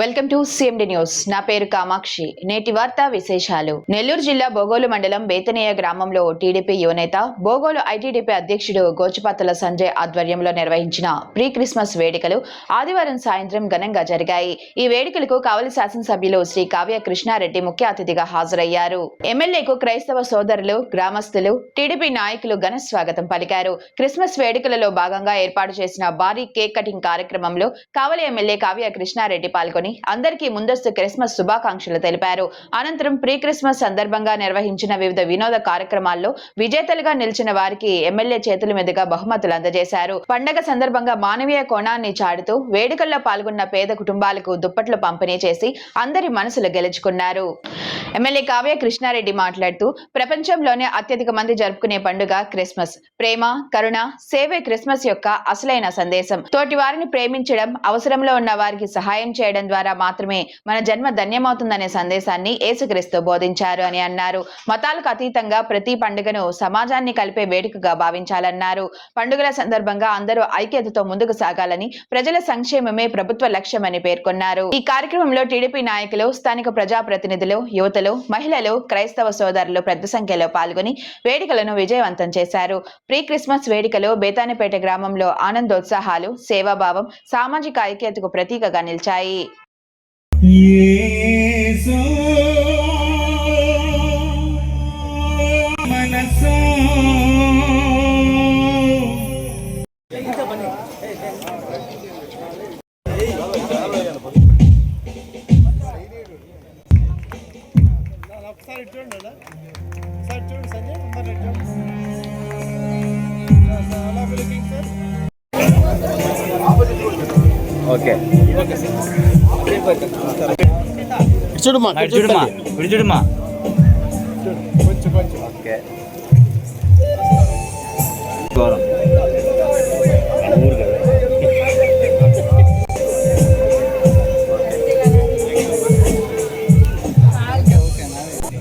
Welcome to CMD news నా పేరు కామాక్షి. నేటి వార్తా విశేషాలు. నెల్లూరు జిల్లా బోగోలు మండలం బేతనేయ గ్రామంలో టీడీపీ యువనేత బోగోలు ఐటీడీపీ అధ్యక్షుడు గోచిపాతల సంజయ్ ఆధ్వర్యంలో నిర్వహించిన ప్రీ క్రిస్మస్ వేడుకలు ఆదివారం సాయంత్రం ఘనంగా జరిగాయి. ఈ వేడుకలకు కావలి శాసనసభ్యులు శ్రీ కావ్య కృష్ణారెడ్డి ముఖ్య అతిథిగా హాజరయ్యారు. ఎమ్మెల్యేకు క్రైస్తవ సోదరులు గ్రామస్తులు టీడీపీ నాయకులు ఘన స్వాగతం పలికారు. క్రిస్మస్ వేడుకలలో భాగంగా ఏర్పాటు చేసిన భారీ కేక్ కటింగ్ కార్యక్రమంలో కావలి ఎమ్మెల్యే కావ్య కృష్ణారెడ్డి పాల్గొని అందరికీ ముందస్తు క్రిస్మస్ శుభాకాంక్షలు తెలిపారు. అనంతరం ప్రీ క్రిస్మస్ సందర్భంగా నిర్వహించిన వివిధ వినోద కార్యక్రమాల్లో విజేతలుగా నిలిచిన వారికి ఎమ్మెల్యే చేతుల మీదుగా బహుమతులు అందజేశారు. పండగ సందర్భంగా మానవీయ కోణాన్ని చాటుతూ వేడుకల్లో పాల్గొన్న పేద కుటుంబాలకు దుప్పట్లు పంపిణీ చేసి అందరి మనసులు గెలుచుకున్నారు. ఎమ్మెల్యే కావ్య కృష్ణారెడ్డి మాట్లాడుతూ ప్రపంచంలోనే అత్యధిక మంది జరుపుకునే పండుగ క్రిస్మస్. ప్రేమ కరుణ సేవే క్రిస్మస్ యొక్క అసలైన సందేశం. తోటి వారిని ప్రేమించడం అవసరంలో ఉన్న వారికి సహాయం చేయడం ద్వారా మాత్రమే మన జన్మ ధన్యమవుతుందనే సందేశాన్ని యేసుక్రీస్తు బోధించారు అని అన్నారు. మతాలకు అతీతంగా ప్రతి పండుగను సమాజాన్ని కలిపే వేడుకగా భావించాలన్నారు. పండుగల సందర్భంగా అందరూ ఐక్యతతో ముందుకు సాగాలని ప్రజల సంక్షేమమే ప్రభుత్వ లక్ష్యమని పేర్కొన్నారు. ఈ కార్యక్రమంలో టీడీపీ నాయకులు స్థానిక ప్రజాప్రతినిధులు యువతలు మహిళలు క్రైస్తవ సోదరులు పెద్ద సంఖ్యలో పాల్గొని వేడుకలను విజయవంతం చేశారు. ప్రీ క్రిస్మస్ వేడుకలు బేతానిపేట గ్రామంలో ఆనందోత్సాహాలు సేవాభావం సామాజిక ఐక్యతకు ప్రతీకగా నిలిచాయి. యేసు మనసు కొంచెం కొంచెం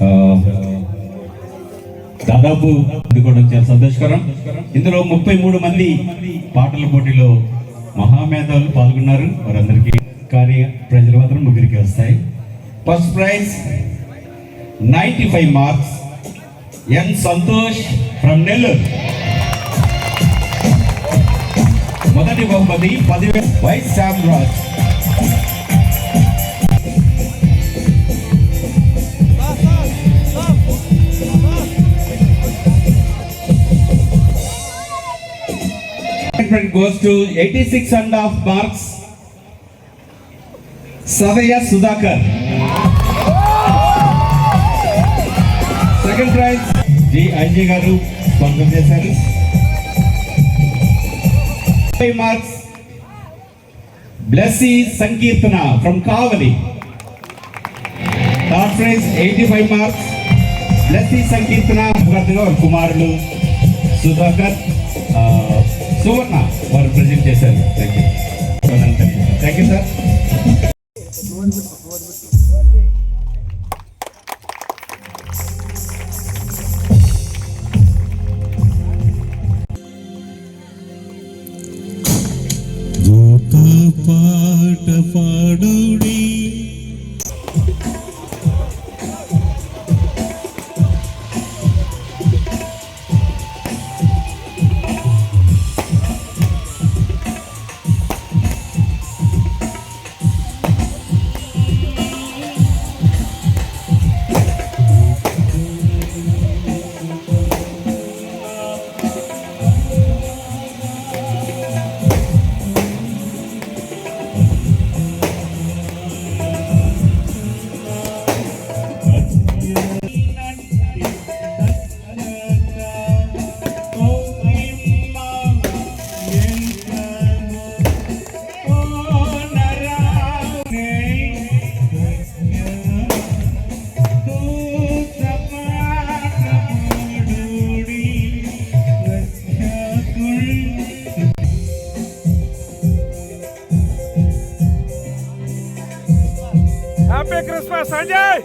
ఆ, దాదాపు ఇది కూడా చాలా సంతోషకరం. ఇందులో ముప్పై మూడు మంది పాటల పోటీలో మహామేధావులు పాల్గొన్నారు. వారందరికీ కార్య ప్రజల మాత్రం ముగ్గురికి వస్తాయి. First prize ninety five marks N Santosh from Nellore మొదటి బహుమతి పదివేల vice Shyam Raj Second goes to 86 and a half marks. Savaya Sudhakar. second prize G Anjay garu స్వంతం చేశారు. Marks Blessy Sankeertana from Kavali third prize eighty five marks Blessy Sankeertana భగత్గా వారి కుమారులు సుధాకర్ సువర్ణ వారు present చేశారు. Thank you thank you sir happy Christmas Sanjay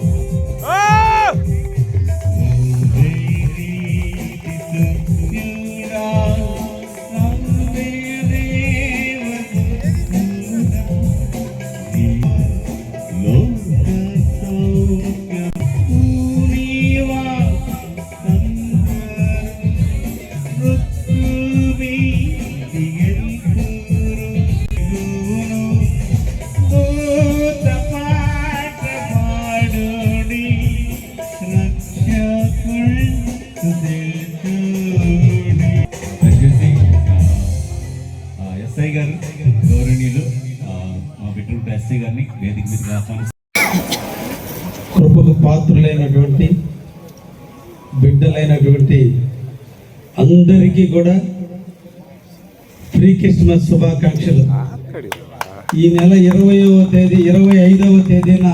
ఆదరణీయులు మా బిడ్డ SI గారిని వేదిక మీద కృపకు పాత్రులైనటువంటి బిడ్డలైనటువంటి అందరికీ కూడా ప్రీ క్రిస్మస్ శుభాకాంక్షలు. ఈ నెల ఇరవయవ తేదీ ఇరవై ఐదవ తేదీన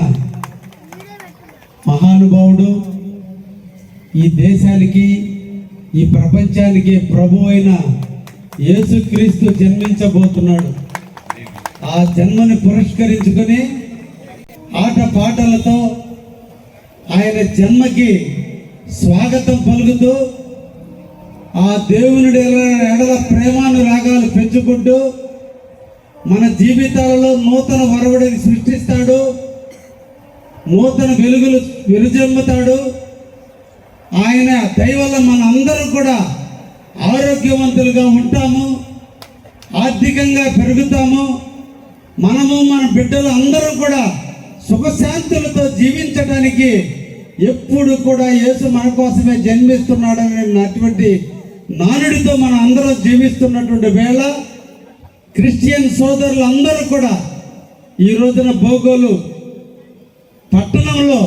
మహానుభావుడు ఈ దేశానికి ఈ ప్రపంచానికి ప్రభు అయిన యేసుక్రీస్తు జన్మించబోతున్నాడు. ఆ జన్మని పురస్కరించుకొని ఆట పాటలతో ఆయన జన్మకి స్వాగతం పలుకుతూ ఆ దేవుని ఎడల ప్రేమానురాగాలు పెంచుకుంటూ మన జీవితాలలో నూతన వరవడిని సృష్టిస్తాడు. నూతన వెలుగులు విరుజమ్ముతాడు. ఆయన దయవల్ల మన అందరం కూడా ఆరోగ్యవంతులుగా ఉంటాము. ఆర్థికంగా పెరుగుతాము. మనము మన బిడ్డలు అందరూ కూడా సుఖశాంతులతో జీవించడానికి ఎప్పుడు కూడా యేసు మన కోసమే జన్మిస్తున్నాడనే అటువంటి నానుడితో మనం అందరం జీవిస్తున్నటువంటి వేళ క్రిస్టియన్ సోదరులు అందరూ కూడా ఈ రోజున భోగోలు పట్టణంలో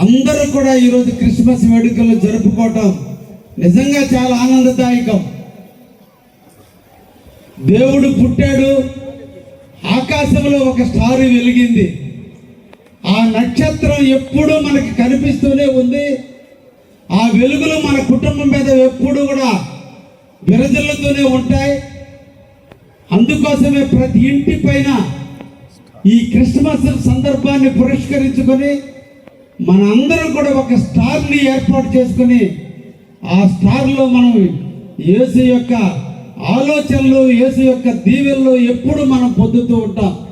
అందరూ కూడా ఈరోజు క్రిస్మస్ వేడుకలు జరుపుకోవటం నిజంగా చాలా ఆనందదాయకం. దేవుడు పుట్టాడు ఆకాశంలో ఒక స్టార్ వెలిగింది. ఆ నక్షత్రం ఎప్పుడూ మనకి కనిపిస్తూనే ఉంది. ఆ వెలుగులు మన కుటుంబం మీద ఎప్పుడూ కూడా విరజల్లుతూనే ఉంటాయి. అందుకోసమే ప్రతి ఇంటి పైన ఈ క్రిస్మస్ సందర్భాన్ని పురస్కరించుకొని మన అందరం కూడా ఒక స్టార్ని ఏర్పాటు చేసుకొని ఆ స్టార్లో మనం యేసు యొక్క ఆలోచనలు యేసు యొక్క దీవెల్లో ఎప్పుడు మనం పొందుతూ ఉంటాం.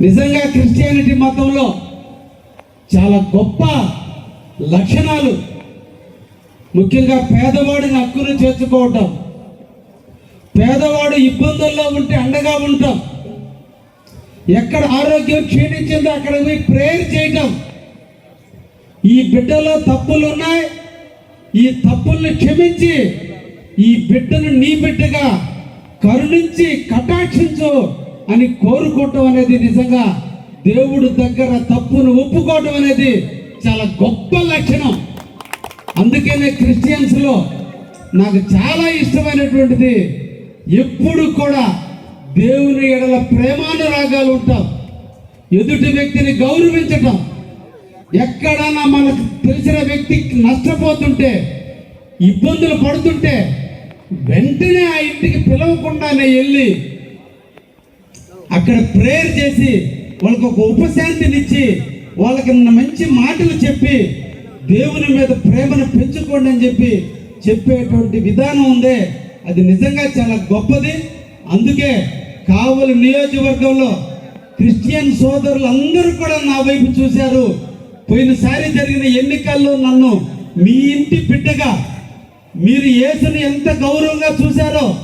నిజంగా క్రిస్టియానిటీ మతంలో చాలా గొప్ప లక్షణాలు. ముఖ్యంగా పేదవాడిని హక్కును చేర్చుకోవటం. పేదవాడు ఇబ్బందుల్లో ఉంటే అండగా ఉంటాం. ఎక్కడ ఆరోగ్యం క్షీణించిందో అక్కడ పోయి ప్రేయర్ చేయటం. ఈ బిడ్డలో తప్పులు ఉన్నాయి ఈ తప్పుల్ని క్షమించి ఈ బిడ్డను నీ బిడ్డగా కరుణించి కటాక్షించు అని కోరుకోవటం అనేది నిజంగా దేవుడు దగ్గర తప్పును ఒప్పుకోవటం అనేది చాలా గొప్ప లక్షణం. అందుకనే క్రిస్టియన్స్లో నాకు చాలా ఇష్టమైనటువంటిది ఎప్పుడు కూడా దేవుని ఎడల ప్రేమానురాగాలు ఉంటాం. ఎదుటి వ్యక్తిని గౌరవించటం. ఎక్కడైనా మనకు తెలిసిన వ్యక్తి నష్టపోతుంటే ఇబ్బందులు పడుతుంటే వెంటనే ఆ ఇంటికి పిలవకుండానే వెళ్ళి అక్కడ ప్రేయర్ చేసి వాళ్ళకి ఒక ఉపశాంతినిచ్చి వాళ్ళకి మంచి మాటలు చెప్పి దేవుని మీద ప్రేమను పెంచుకోండి అని చెప్పి చెప్పేటువంటి విధానం ఉందే. అది నిజంగా చాలా గొప్పది. అందుకే కావలి నియోజకవర్గంలో క్రిస్టియన్ సోదరులు అందరూ కూడా నా వైపు చూశారు. పోయినసారి జరిగిన ఎన్నికల్లో నన్ను మీ ఇంటి బిడ్డగా మీరు యేసుని ఎంత గౌరవంగా చూశారో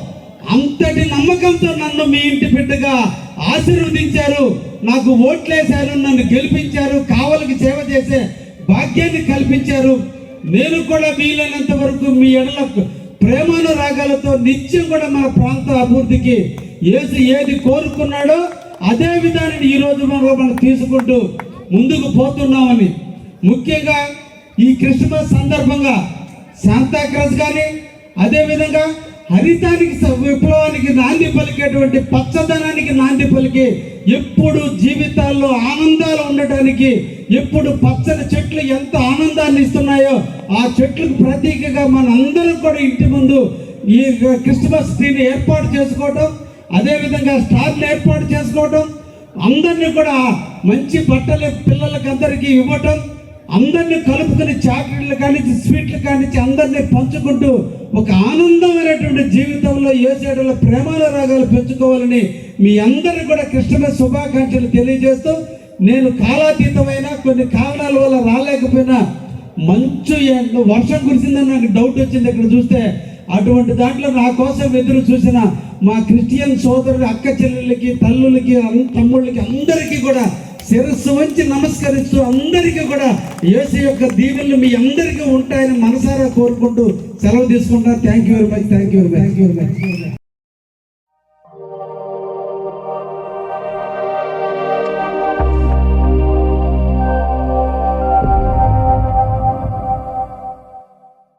అంతటి నమ్మకంతో నన్ను మీ ఇంటి బిడ్డగా ఆశీర్వదించారు. నాకు ఓట్లేశారు నన్ను గెలిపించారు కావలికి సేవ చేసే భాగ్యాన్ని కల్పించారు. నేను కూడా వీలైనంత వరకు మీ ఎడల ప్రేమానురాగాలతో నిత్యం కూడా మన ప్రాంత అభివృద్ధికి ఏసు ఏది కోరుకున్నాడో అదే విధానాన్ని ఈ మనం మనం తీసుకుంటూ ముందుకు పోతున్నామని. ముఖ్యంగా ఈ క్రిస్మస్ సందర్భంగా శాంతాక్రాస్ కానీ అదేవిధంగా హరితానికి విప్లవానికి నాంది పలికేటువంటి పచ్చదనానికి నాంది పలికి ఎప్పుడు జీవితాల్లో ఆనందాలు ఉండటానికి ఎప్పుడు పచ్చని చెట్లు ఎంత ఆనందాన్ని ఇస్తున్నాయో ఆ చెట్లకు ప్రతీకగా మనందరం కూడా ఇంటి ముందు ఈ క్రిస్మస్ ట్రీని ఏర్పాటు చేసుకోవటం అదేవిధంగా స్టార్లు ఏర్పాటు చేసుకోవటం అందరినీ కూడా మంచి బట్టలు పిల్లలకి అందరికీ ఇవ్వటం అందరిని కలుపుకొని చాక్లెట్లు కానిచ్చి స్వీట్లు కానిచ్చి అందరినీ పంచుకుంటూ ఒక ఆనందమైనటువంటి జీవితంలో ఏసేటలో ప్రేమాల రాగాలు పెంచుకోవాలని మీ అందరిని కూడా క్రిస్టమస్ శుభాకాంక్షలు తెలియజేస్తూ నేను కాలాతీతమైన కొన్ని కారణాల వల్ల రాలేకపోయినా మంచు వర్షం కురిసిందని నాకు డౌట్ వచ్చింది. ఇక్కడ చూస్తే అటువంటి దాంట్లో నా కోసం ఎదురు చూసిన మా క్రిస్టియన్ సోదరుడు అక్క చెల్లెళ్ళకి తల్లులకి తమ్ముళ్ళకి అందరికీ కూడా శిరస్సు వంచి నమస్కరిస్తూ అందరికీ కూడా యేసు యొక్క దీవెనలు మీ అందరికీ ఉంటాయని మనసారా కోరుకుంటూ సెలవు తీసుకుంటున్నా thank you very much thank you very much